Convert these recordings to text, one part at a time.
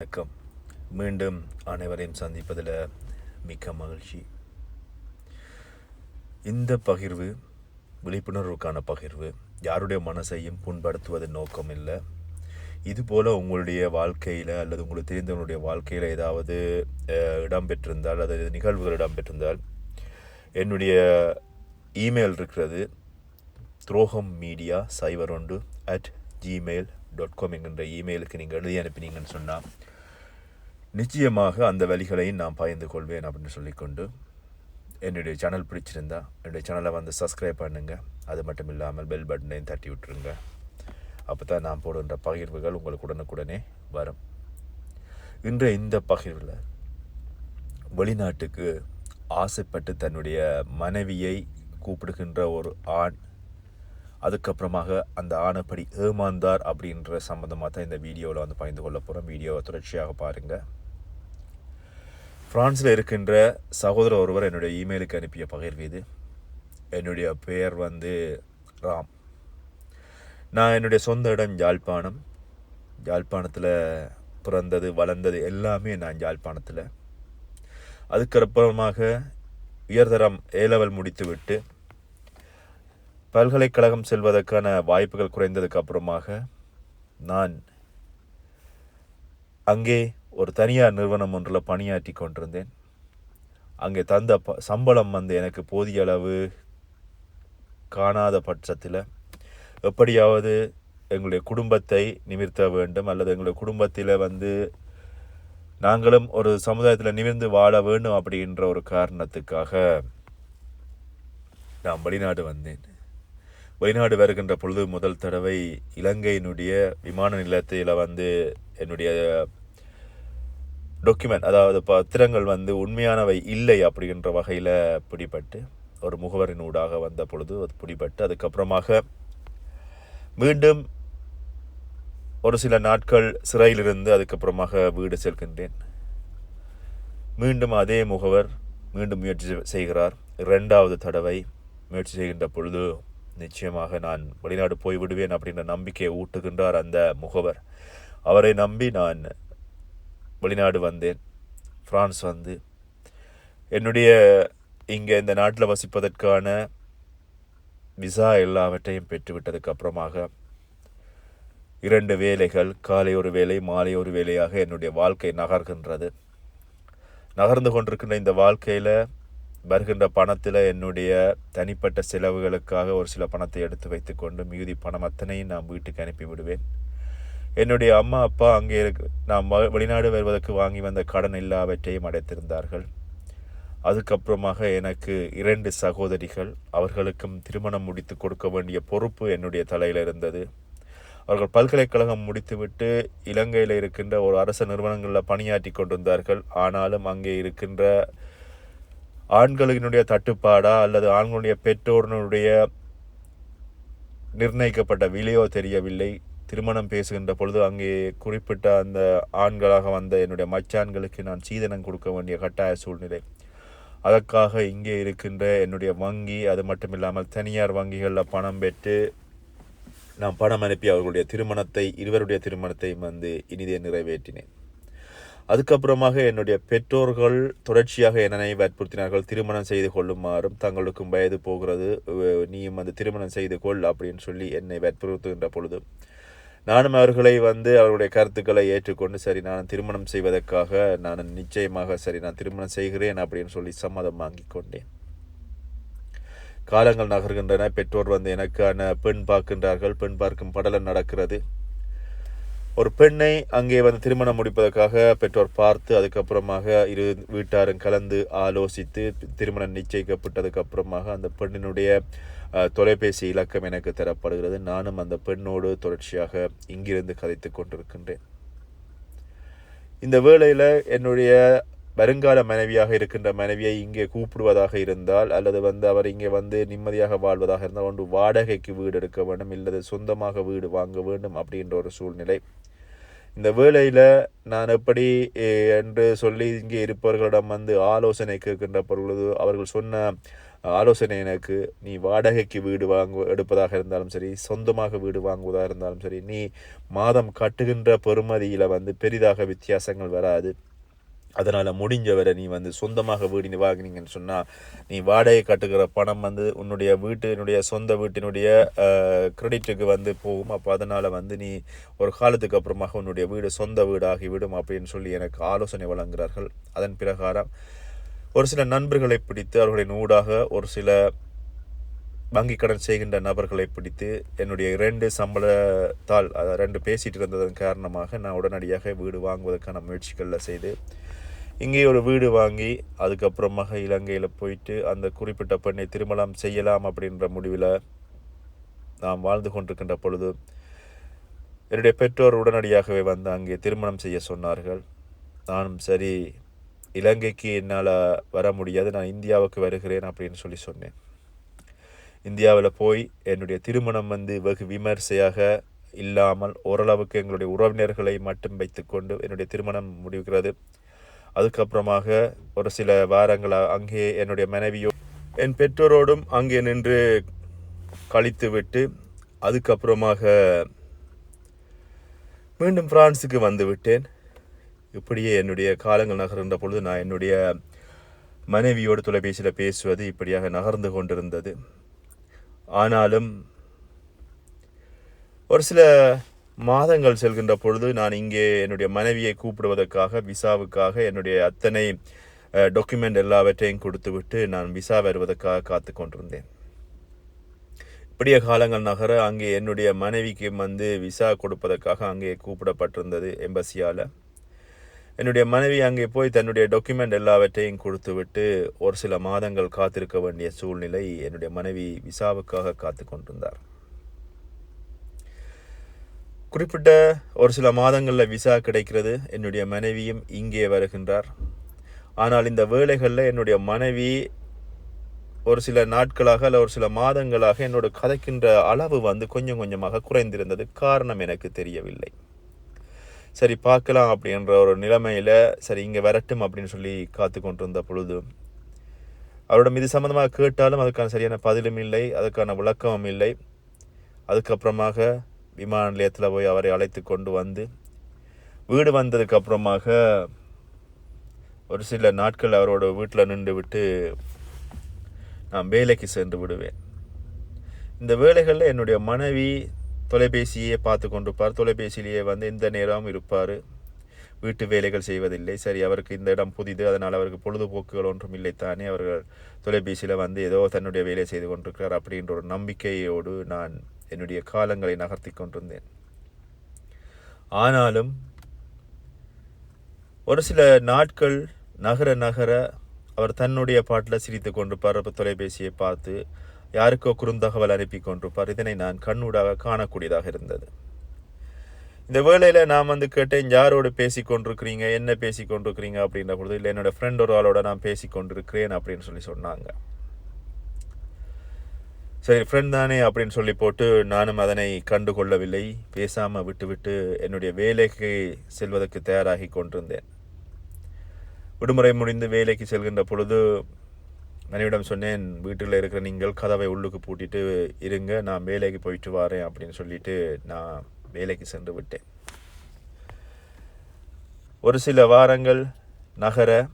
வணக்கம். மீண்டும் அனைவரையும் சந்திப்பதில் மிக்க மகிழ்ச்சி. இந்த பகிர்வு விழிப்புணர்வுக்கான பகிர்வு யாருடைய மனசையும் புண்படுத்துவது நோக்கம் இல்லை. இதுபோல் உங்களுடைய வாழ்க்கையில் அல்லது உங்களுக்கு தெரிந்தவங்களுடைய வாழ்க்கையில் ஏதாவது இடம்பெற்றிருந்தால் அல்லது நிகழ்வுகள் இடம்பெற்றிருந்தால் என்னுடைய இமெயில் இருக்கிறது துரோகம் மீடியா சைபர் ஒன்று அட் ஜிமெயில் டாட் காம் என்கின்ற இமெயிலுக்கு நீங்கள் எழுதி அனுப்பினீங்கன்னு சொன்னால் நிச்சயமாக அந்த வழிகளையும் நான் பகிர்ந்து கொள்வேன் அப்படின்னு சொல்லிக்கொண்டு என்னுடைய சேனல் பிடிச்சிருந்தா என்னுடைய சேனலை வந்து சப்ஸ்கிரைப் பண்ணுங்கள் அது மட்டும் இல்லாமல் பெல் பட்டனையும் தட்டி விட்டுருங்க. அப்போ தான் நான் போடுகின்ற பகிர்வுகள் உங்களுக்கு உடனுக்குடனே வரும். இன்றைய இந்த பகிர்வில் வெளிநாட்டுக்கு ஆசைப்பட்டு தன்னுடைய மனைவியை கூப்பிடுகின்ற ஒரு ஆண் அதுக்கப்புறமாக அந்த ஆணைப்படி ஏமாந்தார் அப்படின்ற சம்மந்தமாக தான் இந்த வீடியோவில் வந்து பகிர்ந்து கொள்ள போகிறோம் வீடியோவை தொடர்ச்சியாக பாருங்கள் ஃப்ரான்ஸில் இருக்கின்ற சகோதரர் ஒருவர் என்னுடைய இமெயிலுக்கு அனுப்பிய பகிர்வு இது. என்னுடைய பெயர் வந்து ராம். நான் என்னுடைய சொந்த இடம் யாழ்ப்பாணம். யாழ்ப்பாணத்தில் பிறந்தது வளர்ந்தது எல்லாமே நான் யாழ்ப்பாணத்தில். அதுக்கப்புறமாக உயர்தரம் ஏ லெவல் முடித்துவிட்டு பல்கலைக்கழகம் செல்வதற்கான வாய்ப்புகள் குறைந்ததுக்கு அப்புறமாக நான் அங்கே ஒரு தனியார் நிறுவனம் ஒன்றில் பணியாற்றி கொண்டிருந்தேன். அங்கே தந்த ப சம்பளம் வந்து எனக்கு போதிய அளவு காணாத பட்சத்தில் எப்படியாவது எங்களுடைய குடும்பத்தை நிமிர்த்த வேண்டும் அல்லது எங்களுடைய குடும்பத்தில் வந்து நாங்களும் ஒரு சமுதாயத்தில் நிமிர்ந்து வாழ வேண்டும் அப்படின்ற ஒரு காரணத்துக்காக நான் வெளிநாடு வந்தேன். வெளிநாடு வருகின்ற பொழுது முதல் தடவை இலங்கையினுடைய விமான நிலையத்தில் வந்து என்னுடைய டாக்குமெண்ட் அதாவது பத்திரங்கள் வந்து உண்மையானவை இல்லை அப்படின்ற வகையில் பிடிபட்டு ஒரு முகவரின் ஊடாக வந்த பொழுது அது பிடிபட்டு அதுக்கப்புறமாக மீண்டும் ஒரு சில நாட்கள் சிறையிலிருந்து அதுக்கப்புறமாக வீடு செல்கின்றேன். மீண்டும் அதே முகவர் மீண்டும் முயற்சி செய்கிறார். இரண்டாவது தடவை முயற்சி செய்கின்ற பொழுது நிச்சயமாக நான் வெளிநாடு போய் விடுவேன் அப்படின்ற நம்பிக்கையை ஊட்டுகின்றார் அந்த முகவர். அவரை நம்பி நான் வெளிநாடு வந்தேன். பிரான்ஸ் வந்து. என்னுடைய இங்கே இந்த நாட்டில் வசிப்பதற்கான விசா எல்லாவற்றையும் பெற்றுவிட்டதுக்கு அப்புறமாக இரண்டு வேலைகள் காலை ஒரு வேலை மாலை ஒரு வேலையாக என்னுடைய வாழ்க்கை நகர்கின்றது. நகர்ந்து கொண்டிருக்கின்ற இந்த வாழ்க்கையில் வருகின்ற பணத்தில் என்னுடைய தனிப்பட்ட செலவுகளுக்காக ஒரு சில பணத்தை எடுத்து வைத்துக்கொண்டு மிகுதி பணம் அத்தனையும் நான் வீட்டுக்கு அனுப்பி விடுவேன். என்னுடைய அம்மா அப்பா அங்கே இருக்கு. நான் வ- வெளிநாடு வருவதற்கு வாங்கி வந்த கடன் எல்லாவற்றையும் அடைத்திருந்தார்கள். அதுக்கப்புறமாக எனக்கு இரண்டு சகோதரிகள். அவர்களுக்கும் திருமணம் முடித்து கொடுக்க வேண்டிய பொறுப்பு என்னுடைய தலையில் இருந்தது. அவர்கள் பல்கலைக்கழகம் முடித்துவிட்டு இலங்கையில் இருக்கின்ற ஒரு அரசு நிறுவனங்களில் பணியாற்றி கொண்டிருந்தார்கள். ஆனாலும் அங்கே இருக்கின்ற ஆண்களினுடைய தட்டுப்பாடா அல்லது ஆண்களுடைய பெற்றோர்களுடைய நிர்ணயிக்கப்பட்ட விலையோ தெரியவில்லை. திருமணம் பேசுகின்ற பொழுது அங்கே குறிப்பிட்ட அந்த ஆண்களாக வந்த என்னுடைய மச்சான்களுக்கு நான் சீதனம் கொடுக்க வேண்டிய கட்டாய சூழ்நிலை. அதற்காக இங்கே இருக்கின்ற என்னுடைய வங்கி அது மட்டும் இல்லாமல் தனியார் வங்கிகளில் பணம் பெற்று நான் பணம் அனுப்பி அவர்களுடைய திருமணத்தை இருவருடைய திருமணத்தை வந்து இனிதே நிறைவேற்றினேன். அதுக்கப்புறமாக என்னுடைய பெற்றோர்கள் தொடர்ச்சியாக என்னை வற்புறுத்தினார்கள். திருமணம் செய்து கொள்ளுமாறும் தங்களுக்கும் வயது போகிறது. நீயும் வந்து திருமணம் செய்து கொள் அப்படின்னு சொல்லி என்னை வற்புறுத்துகின்ற பொழுது நானும் அவர்களை வந்து அவர்களுடைய கருத்துக்களை ஏற்றுக்கொண்டு சரி நான் திருமணம் செய்வதற்காக நான் நிச்சயமாக சரி நான் திருமணம் செய்கிறேன் அப்படின்னு சொல்லி சம்மதம் வாங்கி கொண்டேன். காலங்கள் நகர்கின்றன. பெற்றோர் வந்து எனக்கான பெண் பார்க்கின்றார்கள். பெண் பார்க்கும் படலம் நடக்கிறது. ஒரு பெண்ணை அங்கே வந்து திருமணம் முடிப்பதற்காக பெற்றோர் பார்த்து அதுக்கப்புறமாக இரு வீட்டாரும் கலந்து ஆலோசித்து திருமணம் நிச்சயிக்கப்பட்டதுக்கப்புறமாக அந்த பெண்ணினுடைய தொலைபேசி இலக்கம் எனக்கு தரப்படுகிறது. நானும் அந்த பெண்ணோடு தொடர்ச்சியாக இங்கிருந்து கதைத்து கொண்டிருக்கின்றேன். இந்த வேளையில் என்னுடைய வருங்கால மனைவியாக இருக்கின்ற மனைவியை இங்கே கூப்பிடுவதாக இருந்தால் அல்லது வந்து அவர் இங்கே வந்து நிம்மதியாக வாழ்வதாக இருந்தால் ஒன்று வாடகைக்கு வீடு எடுக்க வேண்டும் இல்லது சொந்தமாக வீடு வாங்க வேண்டும் அப்படின்ற ஒரு சூழ்நிலை இந்த வேலையில் நான் எப்படி என்று சொல்லி இங்கே இருப்பவர்களிடம் வந்து ஆலோசனை கேட்கின்ற பொழுது அவர்கள் சொன்ன ஆலோசனை எனக்கு நீ வாடகைக்கு வீடு வாங்கு எடுப்பதாக இருந்தாலும் சரி சொந்தமாக வீடு வாங்குவதாக இருந்தாலும் சரி நீ மாதம் கட்டுகின்ற பெறுமதியில் வந்து பெரிதாக வித்தியாசங்கள் வராது. அதனால் முடிஞ்ச வரை நீ வந்து சொந்தமாக வீடு வாங்கினீங்கன்னு சொன்னால் நீ வாடகை கட்டுக்கிற பணம் வந்து உன்னுடைய வீட்டினுடைய சொந்த வீட்டினுடைய கிரெடிட்டுக்கு வந்து போகும். அப்போ அதனால் வந்து நீ ஒரு காலத்துக்கு அப்புறமாக உன்னுடைய வீடு சொந்த வீடாகிவிடும் அப்படின்னு சொல்லி எனக்கு ஆலோசனை வழங்குகிறார்கள். அதன் பிரகாரம் ஒரு சில நண்பர்களை பிடித்து அவர்களின் ஊடாக ஒரு சில வங்கி கடன் செய்கின்ற நபர்களை பிடித்து என்னுடைய இரண்டு சம்பளத்தால் அதை ரெண்டு பேசிகிட்டு இருந்ததன் காரணமாக நான் உடனடியாக வீடு வாங்குவதற்கான முயற்சிகளில் செய்து இங்கே ஒரு வீடு வாங்கி அதுக்கப்புறமாக இலங்கையில் போயிட்டு அந்த குறிப்பிட்ட பெண்ணை திருமணம் செய்யலாம் அப்படின்ற முடிவில் நாம் வாழ்ந்து கொண்டிருக்கின்ற பொழுது என்னுடைய பெற்றோர் உடனடியாகவே வந்து அங்கே திருமணம் செய்ய சொன்னார்கள். நானும் சரி இலங்கைக்கு என்னால் வர முடியாது நான் இந்தியாவுக்கு வருகிறேன் அப்படின்னு சொல்லி சொன்னேன். இந்தியாவில் போய் என்னுடைய திருமணம் வந்து வெகு விமர்சையாக இல்லாமல் ஓரளவுக்கு எங்களுடைய உறவினர்களை மட்டும் வைத்துக்கொண்டு என்னுடைய திருமணம் முடிவுகிறது. அதுக்கப்புறமாக ஒரு சில வாரங்கள் அங்கே என்னுடைய மனைவியோ என் பெற்றோரோடும் அங்கே நின்று கழித்து விட்டு அதுக்கப்புறமாக மீண்டும் பிரான்ஸுக்கு வந்து விட்டேன் இப்படியே என்னுடைய காலங்கள் நகர்கின்ற பொழுது நான் என்னுடைய மனைவியோடு தொலைபேசியில் பேசுவது இப்படியாக நகர்ந்து கொண்டிருந்தது. ஆனாலும் ஒரு சில மாதங்கள் செல்கின்ற பொழுது நான் இங்கே என்னுடைய மனைவியை கூப்பிடுவதற்காக விசாவுக்காக என்னுடைய அத்தனை டாக்குமெண்ட் எல்லாவற்றையும் கொடுத்துவிட்டு நான் விசா வருவதற்காக காத்து கொண்டிருந்தேன். இப்படிய காலங்கள் நகர அங்கே என்னுடைய மனைவிக்கு வந்து விசா கொடுப்பதற்காக அங்கே கூப்பிடப்பட்டிருந்தது எம்பசியால். என்னுடைய மனைவி அங்கே போய் தன்னுடைய டாக்குமெண்ட் எல்லாவற்றையும் கொடுத்துவிட்டு ஒரு சில மாதங்கள் காத்திருக்க வேண்டிய சூழ்நிலை என்னுடைய மனைவி விசாவுக்காக காத்து கொண்டிருந்தார். குறிப்பிட்ட ஒரு சில மாதங்களில் விசா கிடைக்கிறது. என்னுடைய மனைவியும் இங்கே வருகின்றார். ஆனால் இந்த வேலைகளில் என்னுடைய மனைவி ஒரு சில நாட்களாக அல்ல ஒரு சில மாதங்களாக என்னோட கதைக்கின்ற அளவு வந்து கொஞ்சம் கொஞ்சமாக குறைந்திருந்தது. காரணம் எனக்கு தெரியவில்லை. சரி பார்க்கலாம் அப்படின்ற ஒரு நிலைமையில் சரி இங்கே வரட்டும் அப்படின்னு சொல்லி காத்து கொண்டிருந்த பொழுது அவரோட இது சம்மந்தமாக கேட்டாலும் அதுக்கான சரியான பதிலும் இல்லை அதுக்கான விளக்கமும் இல்லை. அதுக்கப்புறமாக விமான நிலையத்தில் போய் அவரை அழைத்து கொண்டு வந்து வீடு வந்ததுக்கு அப்புறமாக ஒரு சில நாட்கள் அவரோட வீட்டில் நின்று விட்டு நான் வேலைக்கு சென்று விடுவேன். இந்த வேலைகளில் என்னுடைய மனைவி தொலைபேசியே பார்த்து கொண்டிருப்பார் தொலைபேசியிலேயே வந்து எந்த நேரமும் இருப்பார். வீட்டு வேலைகள் செய்வதில்லை. சரி அவருக்கு இந்த இடம் புதிது அதனால் அவருக்கு பொழுதுபோக்குகள் ஒன்றும் இல்லை தானே. அவர்கள் தொலைபேசியில் வந்து ஏதோ தன்னுடைய வேலையை செய்து கொண்டிருக்கிறார் அப்படின்ற ஒரு நம்பிக்கையோடு நான் என்னுடைய காலங்களை நகர்த்தி கொண்டிருந்தேன். ஆனாலும் ஒரு சில நாட்கள் நகர நகர அவர் தன்னுடைய பாட்டில் சிரித்து கொண்டிருப்பார். தொலைபேசியை பார்த்து யாருக்கோ குறுந்தகவல் அனுப்பி கொண்டிருப்பார். இதனை நான் கண்ணூடாக காணக்கூடியதாக இருந்தது. இந்த வேலையில் நான் வந்து கேட்டேன் யாரோடு பேசி கொண்டிருக்கிறீங்க? என்ன பேசி கொண்டிருக்கிறீங்க? அப்படின்ற பொழுது இல்லை என்னோட ஃப்ரெண்ட் ஒரு ஆளோட நான் பேசி கொண்டிருக்கிறேன் அப்படின்னு சொல்லி சொன்னாங்க. சரி ஃப்ரெண்ட் தானே அப்படின்னு சொல்லி போட்டு நானும் அதனை கண்டு கொள்ளவில்லை. பேசாமல் விட்டுவிட்டு என்னுடைய வேலைக்கு செல்வதற்கு தயாராகி கொண்டிருந்தேன். விடுமுறை முடிந்து வேலைக்கு செல்கின்ற பொழுது மனைவிடம் சொன்னேன் வீட்டில் இருக்கிற நீங்கள் கதவை உள்ளுக்கு பூட்டிட்டு இருங்க நான் வேலைக்கு போயிட்டு வரேன் அப்படின்னு சொல்லிட்டு நான் வேலைக்கு சென்று விட்டேன். ஒரு சில வாரங்கள் நகர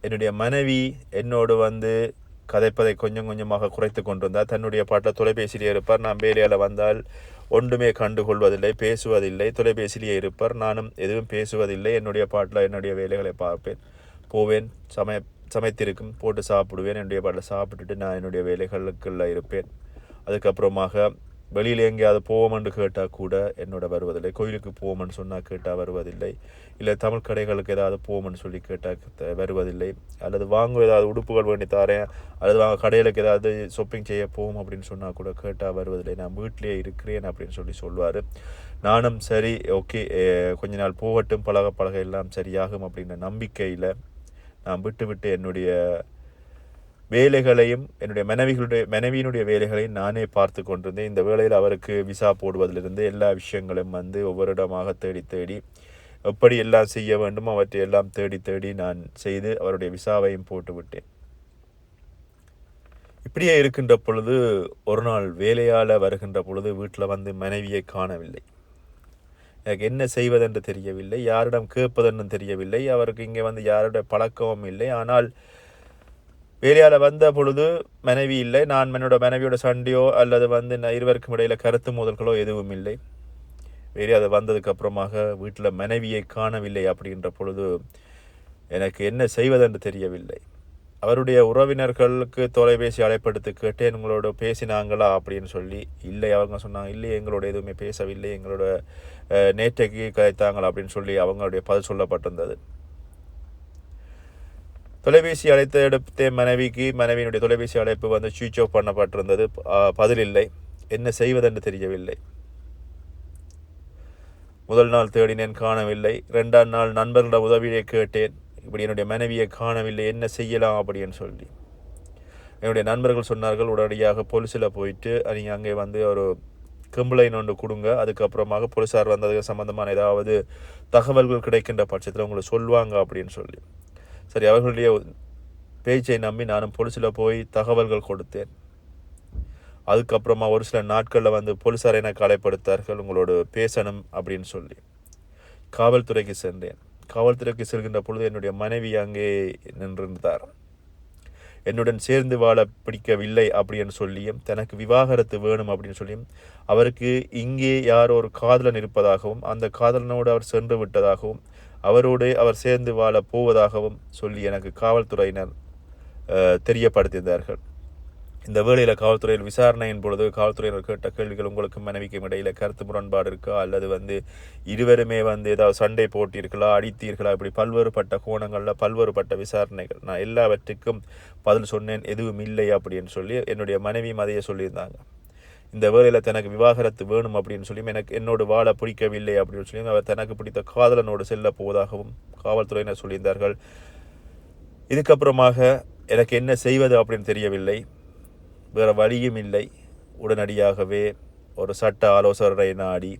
என்னுடைய மனைவி என்னோடு வந்து கதைப்பதை கொஞ்சம் கொஞ்சமாக குறைத்து கொண்டு தன்னுடைய பாட்டில் தொலைபேசியிலே இருப்பார். நான் வேலையால் வந்தால் ஒன்றுமே கண்டுகொள்வதில்லை பேசுவதில்லை தொலைபேசியிலே இருப்பார். நானும் எதுவும் பேசுவதில்லை. என்னுடைய பாட்டில் என்னுடைய வேலைகளை பார்ப்பேன் போவேன் சமய சமைத்திருக்கும் போட்டு சாப்பிடுவேன் என்னுடைய பாட்டில் சாப்பிட்டுட்டு நான் என்னுடைய வேலைகளுக்குள்ள இருப்பேன். அதுக்கப்புறமாக வெளியில் எங்கேயாவது போவோம்னு கேட்டால் கூட என்னோட வருவதில்லை. கோயிலுக்கு போவோம்னு சொன்னால் கேட்டால் வருவதில்லை. இல்லை தமிழ் கடைகளுக்கு ஏதாவது போவோம்னு சொல்லி கேட்டால் வருவதில்லை. அல்லது வாங்க ஏதாவது உடுப்புகள் வேண்டி தாரேன் அல்லது வாங்க கடைகளுக்கு ஏதாவது ஷாப்பிங் செய்ய போவோம் அப்படின்னு சொன்னால் கூட கேட்டால் வருவதில்லை. நான் வீட்டிலே இருக்கிறேன் அப்படின்னு சொல்லி சொல்வார். நானும் சரி ஓகே கொஞ்ச நாள் போகட்டும் பழக பழக எல்லாம் சரியாகும் அப்படின்ற நம்பிக்கையில் நான் விட்டுவிட்டு என்னுடைய வேலைகளையும் என்னுடைய மனைவிகளுடைய மனைவியினுடைய வேலைகளையும் நானே பார்த்து கொண்டிருந்தேன். இந்த வேலையில் அவருக்கு விசா போடுவதிலிருந்து எல்லா விஷயங்களும் வந்து ஒவ்வொரு இடமாக தேடி தேடி எப்படி எல்லாம் செய்ய வேண்டும் அவற்றை எல்லாம் தேடி தேடி நான் செய்து அவருடைய விசாவையும் போட்டு விட்டேன். இப்படியே இருக்கின்ற பொழுது ஒரு நாள் வேலையால் வருகின்ற பொழுது வீட்டில் வந்து மனைவியை காணவில்லை. என்ன செய்வதென்று தெரியவில்லை யாரிடம் கேட்பதென்று தெரியவில்லை அவருக்கு இங்கே வந்து யாருடைய பழக்கமும் இல்லை. ஆனால் வேலையால் வந்த பொழுது மனைவி இல்லை. நான் என்னோட மனைவியோட சண்டையோ அல்லது வந்து நான் இருவருக்கும் இடையில் கருத்து மோதல்களோ எதுவும் இல்லை. வேலையால் வந்ததுக்கு அப்புறமாக வீட்டில் மனைவியை காணவில்லை அப்படின்ற பொழுது எனக்கு என்ன செய்வதென்று தெரியவில்லை. அவருடைய உறவினர்களுக்கு தொலைபேசி அழைப்படுத்தி கேட்டேன் உங்களோட பேசினாங்களா? அப்படின்னு சொல்லி இல்லை. அவங்க சொன்னாங்க இல்லை எங்களோட எதுவுமே பேசவில்லை. எங்களோட நேற்றைக்கு கதைத்தாங்களா அப்படின்னு சொல்லி அவங்களுடைய பதில் சொல்லப்பட்டிருந்தது. தொலைபேசி அழைத்த எடுத்த மனைவிக்கு மனைவியினுடைய தொலைபேசி அழைப்பு வந்து சுவிச் ஆஃப் பண்ணப்பட்டிருந்தது. பதில் இல்லை. என்ன செய்வதென்று தெரியவில்லை. முதல் நாள் தேடினேன் காணவில்லை. ரெண்டாம் நாள் நண்பர்களோட உதவியை கேட்டேன். இப்படி என்னுடைய மனைவியை காணவில்லை. என்ன செய்யலாம் அப்படின்னு சொல்லி. என்னுடைய நண்பர்கள் சொன்னார்கள் உடனடியாக போலீஸில் போயிட்டு நீங்கள் அங்கே வந்து ஒரு கம்ப்ளைண்ட் ஒன்று கொடுங்க. அதுக்கப்புறமாக போலீஸார் வந்ததுக்கு சம்மந்தமான ஏதாவது தகவல்கள் கிடைக்கின்ற பட்சத்தில் உங்களை சொல்லுவாங்க அப்படின்னு சொல்லி. சரி அவர்களுடைய பேச்சை நம்பி நானும் போலீஸில் போய் தகவல்கள் கொடுத்தேன். அதுக்கப்புறமா ஒரு சில நாட்களில் வந்து போலீஸார் என்னை அழைப்படுத்தார்கள் உங்களோட பேசணும் அப்படின்னு சொல்லி. காவல்துறைக்கு சென்றேன். காவல்துறைக்கு செல்கின்ற பொழுது என்னுடைய மனைவி அங்கே நின்றிருந்தார். என்னுடன் சேர்ந்து வாழ பிடிக்கவில்லை அப்படின்னு சொல்லியும் தனக்கு விவாகரத்து வேணும் அப்படின்னு சொல்லியும் அவருக்கு இங்கே யாரோ ஒரு காதலன் இருப்பதாகவும் அந்த காதலனோடு அவர் சென்று விட்டதாகவும் அவரோடு அவர் சேர்ந்து வாழ போவதாகவும் சொல்லி எனக்கு காவல்துறையினர் தெரியப்படுத்தியிருந்தார்கள். இந்த வேளையில் காவல்துறையில் விசாரணையின் பொழுது காவல்துறையினர் கேட்ட கேள்விகள் உங்களுக்கும் மனைவிக்கும் இடையில கருத்து முரண்பாடு இருக்கா? அல்லது வந்து இருவருமே வந்து ஏதாவது சண்டை போட்டீர்களா அடித்தீர்களா? இப்படி பல்வேறுபட்ட கோணங்களில் பல்வேறுபட்ட விசாரணைகள். நான் எல்லாவற்றுக்கும் பதில் சொன்னேன். எதுவும் இல்லை அப்படின்னு சொல்லி என்னுடைய மனைவியும் அதையே சொல்லியிருந்தாங்க. இந்த வேளையில் தனக்கு விவாகரத்து வேணும் அப்படின்னு சொல்லி எனக்கு என்னோடு வாழ பிடிக்கவில்லை அப்படின்னு சொல்லி அவர் தனக்கு பிடித்த காதலனோடு செல்ல போவதாகவும் காவல்துறையினர் சொல்லியிருந்தார்கள். இதுக்கப்புறமாக எனக்கு என்ன செய்வது அப்படின்னு தெரியவில்லை. வேறு வழியும் இல்லை. உடனடியாகவே ஒரு சட்ட ஆலோசகரை நாடி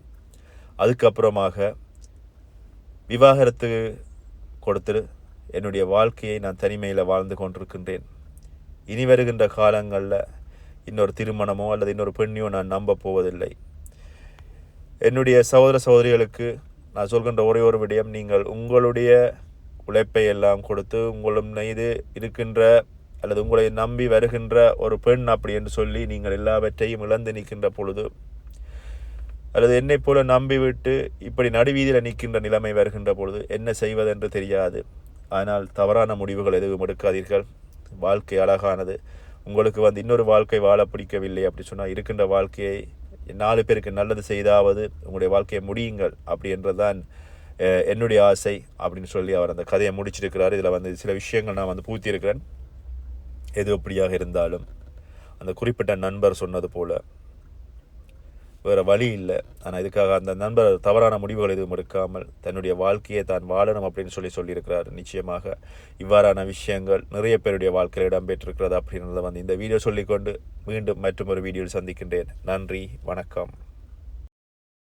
அதுக்கப்புறமாக விவாகரத்து கொடுத்து என்னுடைய வாழ்க்கையை நான் தனிமையில் வாழ்ந்து கொண்டிருக்கின்றேன். இனி வருகின்ற காலங்களில் இன்னொரு திருமணமோ அல்லது இன்னொரு பெண்ணையோ நான் நம்ப போவதில்லை. என்னுடைய சகோதர சகோதரிகளுக்கு நான் சொல்கின்ற ஒரே ஒரு விடயம் நீங்கள் உங்களுடைய உழைப்பை எல்லாம் கொடுத்து உங்களும் மீது இருக்கின்ற அல்லது உங்களை நம்பி வருகின்ற ஒரு பெண் அப்படி என்று சொல்லி நீங்கள் எல்லாவற்றையும் இழந்து நிற்கின்ற பொழுது அல்லது என்னைப் போல நம்பிவிட்டு இப்படி நடுவீதியில் நிற்கின்ற நிலைமை வருகின்ற பொழுது என்ன செய்வதென்று தெரியாது. ஆனால் தவறான முடிவுகள் எதுவும் எடுக்காதீர்கள். வாழ்க்கை அழகானது. உங்களுக்கு வந்து இன்னொரு வாழ்க்கை வாழ பிடிக்கவில்லை அப்படி சொன்னால் இருக்கின்ற வாழ்க்கையை நாலு பேருக்கு நல்லது செய்தாவது உங்களுடைய வாழ்க்கையை முடியுங்கள் அப்படி என்றுதான் என்னுடைய ஆசை அப்படின்னு சொல்லி அவர் அந்த கதையை முடிச்சிருக்கிறார். இதில் வந்து சில விஷயங்கள் நான் வந்து பூத்தியிருக்கிறேன். எது எப்படியாக இருந்தாலும். அந்த குறிப்பிட்ட நண்பர் சொன்னது போல். வேறு வழி இல்லை. ஆனால் இதுக்காக அந்த நண்பர் தவறான முடிவுகள் எதுவும் எடுக்காமல் தன்னுடைய வாழ்க்கையை தான் வாழணும் அப்படின்னு சொல்லி சொல்லியிருக்கிறார். நிச்சயமாக இவ்வாறான விஷயங்கள் நிறைய பேருடைய வாழ்க்கையில் இடம்பெற்றிருக்கிறது அப்படின்றத வந்து இந்த வீடியோ சொல்லிக்கொண்டு மீண்டும் மற்றும் ஒரு வீடியோவில் சந்திக்கின்றேன். நன்றி வணக்கம்.